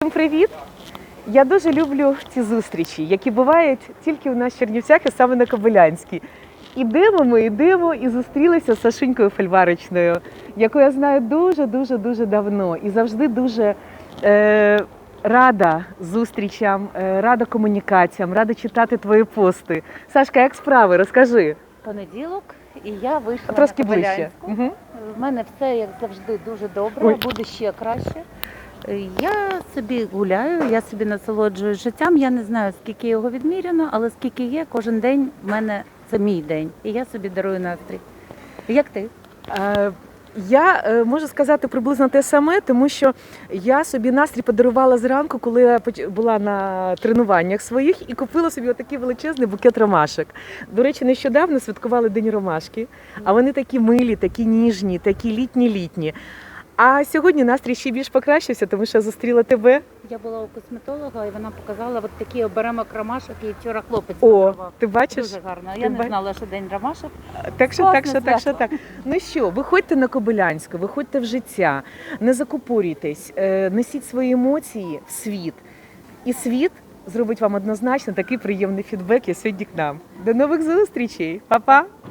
Всім привіт! Я дуже люблю ці зустрічі, які бувають тільки у нас в Чернівцях і саме на Кобилянській. Ідемо ми, йдемо і зустрілися з Сашунькою Фельваричною, яку я знаю дуже, дуже, давно і завжди дуже е, рада зустрічам, е, рада комунікаціям, рада читати твої пости. Сашка, як справи? Розкажи. Понеділок, і я вийшла Трошки на ближче. Кобилянську. Угу. В мене все як завжди дуже добре, Ой. буде ще краще. Я собі гуляю, я собі насолоджуюсь життям. Я не знаю, скільки його відміряно, але скільки є, кожен день в мене це мій день. І я собі дарую настрій. Як ти? Е, Я е, можу сказати приблизно те саме, тому що я собі настрій подарувала зранку, коли я поч- була на тренуваннях своїх і купила собі отакий величезний букет ромашок. До речі, нещодавно святкували День ромашки, а вони такі милі, такі ніжні, такі літні-літні. А сьогодні настрій ще більш покращився, тому що зустріла тебе. Я була у косметолога, і вона показала от такий оберемок ромашок, і вчора хлопець О, подарував. ти бачиш? Дуже гарно. Ти Я не ба- знала, що день ромашок. Так що, так що, так що, так. Ну що, виходьте на Кобилянську, виходьте в життя, не закупорюйтесь, е, несіть свої емоції в світ. І світ зробить вам однозначно такий приємний фідбек, як сьогодні к нам. До нових зустрічей, Па-па!